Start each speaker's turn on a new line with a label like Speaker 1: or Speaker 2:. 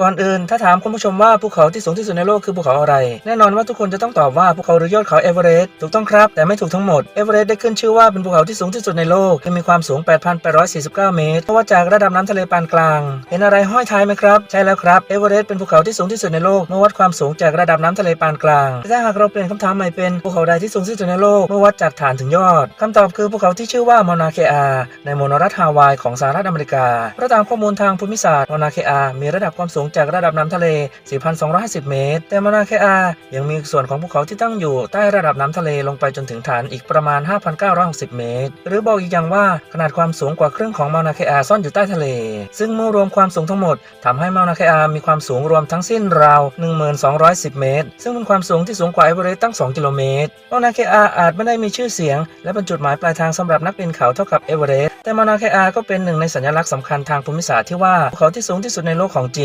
Speaker 1: ก่อนอื่นถ้าถามคุณผู้ชมว่าภูเขาที่สูงที่สุดในโลกคือภูเขาอะไร แน่นอนว่าทุกคนจะต้องตอบว่าภูเขาหรือยอดเขาเอเวอเรสต์ถูกต้องครับ แต่ไม่ถูกทั้งหมดเอเวอเรสต์ได้ขึ้นชื่อว่าเป็นภูเขาที่สูงที่สุดในโลกที่มีความสูง 8,849 เมตรเพราะว่าจากระดับน้ำทะเลปานกลาง เห็นอะไรห้อยท้ายไหมครับใช่แล้วครับเอเวอเรสต์เป็นภูเขาที่สูงที่สุดในโลกเมื่อวัดความสูงจากระดับน้ำทะเลปานกลางแต่ถ้าหากเราเปลี่ยนคำถามใหม่เป็นภูเขาใดที่สูงที่สุดในโลกเมื่อวัดจากฐานถึงยอดคำตอบคือภูเขาที่ชื่อว่ามานาเคอาในมณรัฐฮาวายของสหรัฐอเมริกาเพราะตามข้อมูลทางภูมิศาสตร์มานาเคอามีระดับความสูงจากระดับน้ำทะเล 4,250 เมตร แต่มานาเคอายังมีส่วนของภูเขาที่ตั้งอยู่ใต้ระดับน้ำทะเลลงไปจนถึงฐานอีกประมาณ 5,960 เมตร หรือบอกอีกอย่างว่าขนาดความสูงกว่าครึ่งของมานาเคอาซ่อนอยู่ใต้ทะเล ซึ่งเมื่อรวมความสูงทั้งหมดทำให้มานาเคอามีความสูงรวมทั้งสิ้นราว 1210 เมตร ซึ่งเป็นความสูงที่สูงกว่าเอเวอเรสต์ตั้ง 2 กิโลเมตรมานาเคอาอาจไม่ได้มีชื่อเสียง และเป็นจุดหมายปลายทางสำหรับนักปีนเขาเท่ากับเอเวอเรสต์แต่มานาเคอาก็เป็นหนึ่งในสัญลักษณ์สำคัญทางภูมิศาสตร์ที่ว่าภูเขาที่สูงที่สุดในโลกของจริง